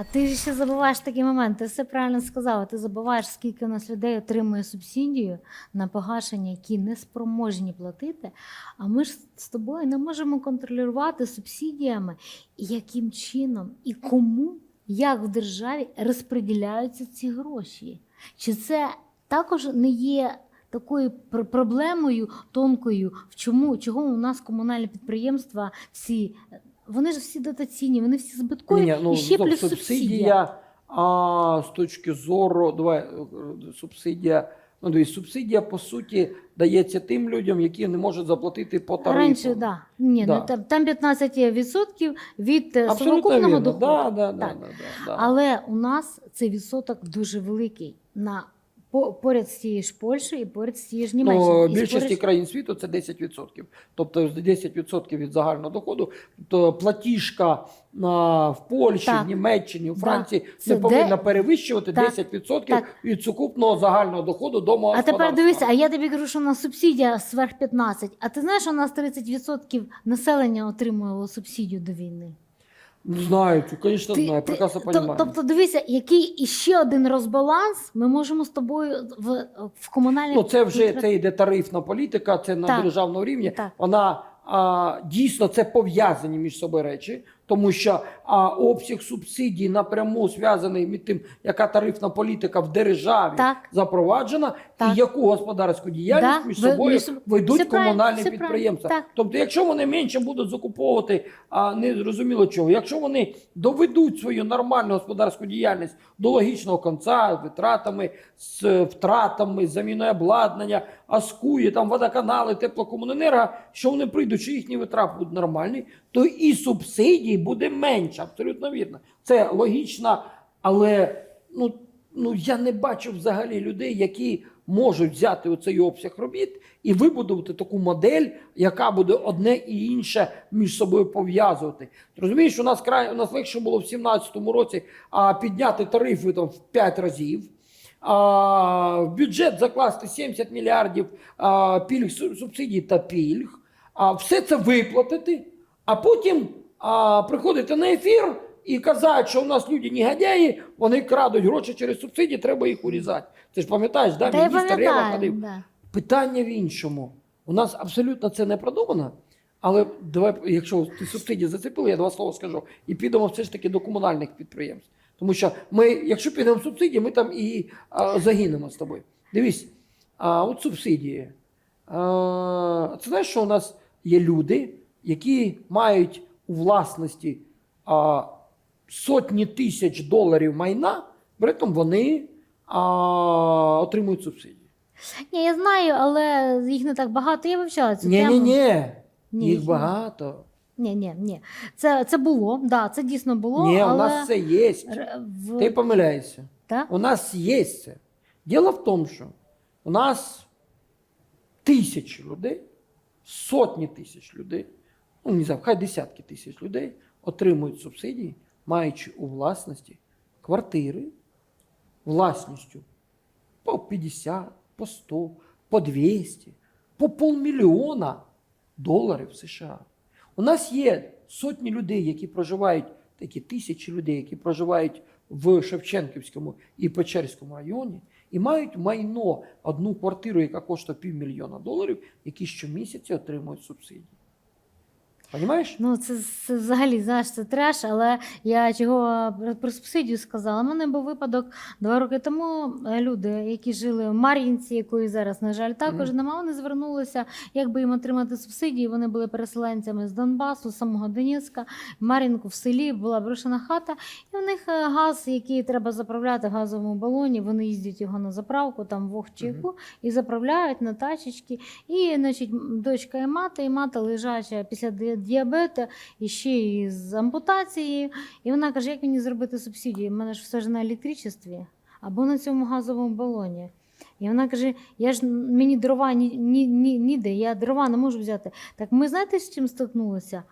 А ти ж ще забуваєш такий момент. Ти все правильно сказала. Ти забуваєш, скільки у нас людей отримує субсидію на погашення, які не спроможні платити. А ми ж з тобою не можемо контролювати субсидіями, яким чином і кому, як в державі розподіляються ці гроші. Чи це також не є такою проблемою тонкою, в чому чого у нас комунальні підприємства всі. Вони ж всі дотаційні, вони всі збиткові, Ні, ну, і ще плюс субсидія. А з точки зору, давай е, субсидія. Ну, дивись, субсидія по суті дається тим людям, які не можуть заплатити по тарифу. Раніше, да. Ні, Да. Ну, там, там 15% від е, Абсолютно совокупного вірно. доходу. Да, да, да, Так. да, да, да. Але у нас цей відсоток дуже великий на по- поряд з тією ж Польщею і поряд з тією ж Ну, Німеччиною. І більшості поряд- країн світу це 10%. Тобто 10% від загального доходу. Тобто платіжка на, в Польщі, Так. в Німеччині, у Франції Це не повинна де- перевищувати Так. 10% Так. від сукупного загального доходу домогосподарства. А тепер дивися, а я тобі кажу, що у нас субсидія сверх 15. А ти знаєш, у нас 30% населення отримувало субсидію до війни? Знаю, звісно, Ти- знаю, ти- прекрасно то- розумію. Тобто, дивися, який іще один розбаланс ми можемо з тобою в, в комунальній Ну, це вже це йде тарифна політика, це на Так. державному рівні. Так. Вона а, дійсно це пов'язані між собою речі, тому що а, обсяг субсидій напряму зв'язаний між тим, яка тарифна політика в державі Так. запроваджена, Так. і яку господарську діяльність Да, між ви- собою між ведуть Все комунальні все підприємства. Так. Тобто, якщо вони менше будуть закуповувати, а не зрозуміло чого, якщо вони доведуть свою нормальну господарську діяльність до логічного кінця, з витратами, з втратами, з заміною обладнання, аскує, там водоканали, теплокомуненерго, що вони прийдуть, що їхні витрати будуть нормальні, то і субсидій буде менше. Абсолютно вірно. Це логічно, але ну, ну я не бачу взагалі людей, які можуть взяти оцей обсяг робіт і вибудувати таку модель, яка буде одне і інше між собою пов'язувати. Розумієш, у нас край у нас легше було в 2017 році а, підняти тарифи там в 5 разів. А, в бюджет закласти 70 мільярдів а, пільг субсидій та пільг, а, все це виплатити, а потім а, приходити на ефір і казати, що у нас люди негодяї, вони крадуть гроші через субсидії, треба їх урізати. Ти ж пам'ятаєш, да? Та міністр Рева ходив. Да. Питання в іншому. У нас абсолютно це не продумано. Але давай, якщо ти субсидії зацепили, я два слова скажу. І підемо все ж таки до комунальних підприємств. Тому що ми, якщо підемо в субсидії, ми там і а, загинемо з тобою. Дивись, а, от субсидії. А, це знаєш, що у нас є люди, які мають у власності а, сотні тисяч доларів майна, при тому вони а, отримують субсидії. Ні, я знаю, але їх не так багато. Я вивчала цю Ні, тему. ні, ні. Ні, Їх їх багато. Ні, ні, ні. Це, це було, да, це дійсно було. Ні, але... у нас це є. Р- В... Ти помиляєшся. Так? У нас є це. Діло в тому, що у нас тисячі людей, сотні тисяч людей, ну не знаю, хай десятки тисяч людей отримують субсидії, маючи у власності квартири власністю по 50, по 100, по 200, по полмільйона доларів США. У нас є сотні людей, які проживають, такі тисячі людей, які проживають в Шевченківському і Печерському районі, і мають майно одну квартиру, яка коштує півмільйона доларів, які щомісяця отримують субсидії. Понімаєш? Ну, це, це взагалі знаєш, це треш, але я чого про, субсидію сказала. У мене був випадок два роки тому. е, Люди, які жили в Мар'їнці, якої зараз, на жаль, також Мгм. нема, вони звернулися, як би їм отримати субсидії. Вони були переселенцями з Донбасу, з самого Донецька, в Мар'їнку в селі була брошена хата, і в них е, газ, який треба заправляти в газовому балоні. Вони їздять його на заправку, там в Охчику, і заправляють на тачечки. І, значить, дочка і мати, і мати лежача після діабету, і ще і з ампутацією. І вона каже, як мені зробити субсидію? У мене ж все ж на електричестві або на цьому газовому балоні. І вона каже: я ж мені дрова ні, ні, ні, ніде, я дрова не можу взяти. Так ми знаєте, з чим стикнулися?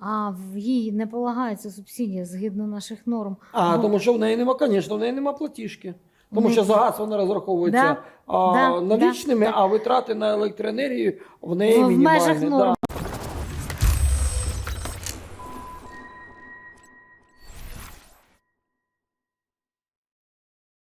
А в їй не полагається субсидія згідно наших норм. А, Ну, тому що в неї нема, звісно, в неї нема платіжки. Тому Ну, що за газ вона розраховується Да, а, да, налічними, да, а витрати на електроенергію в неї В мінімальні. межах норм. Да.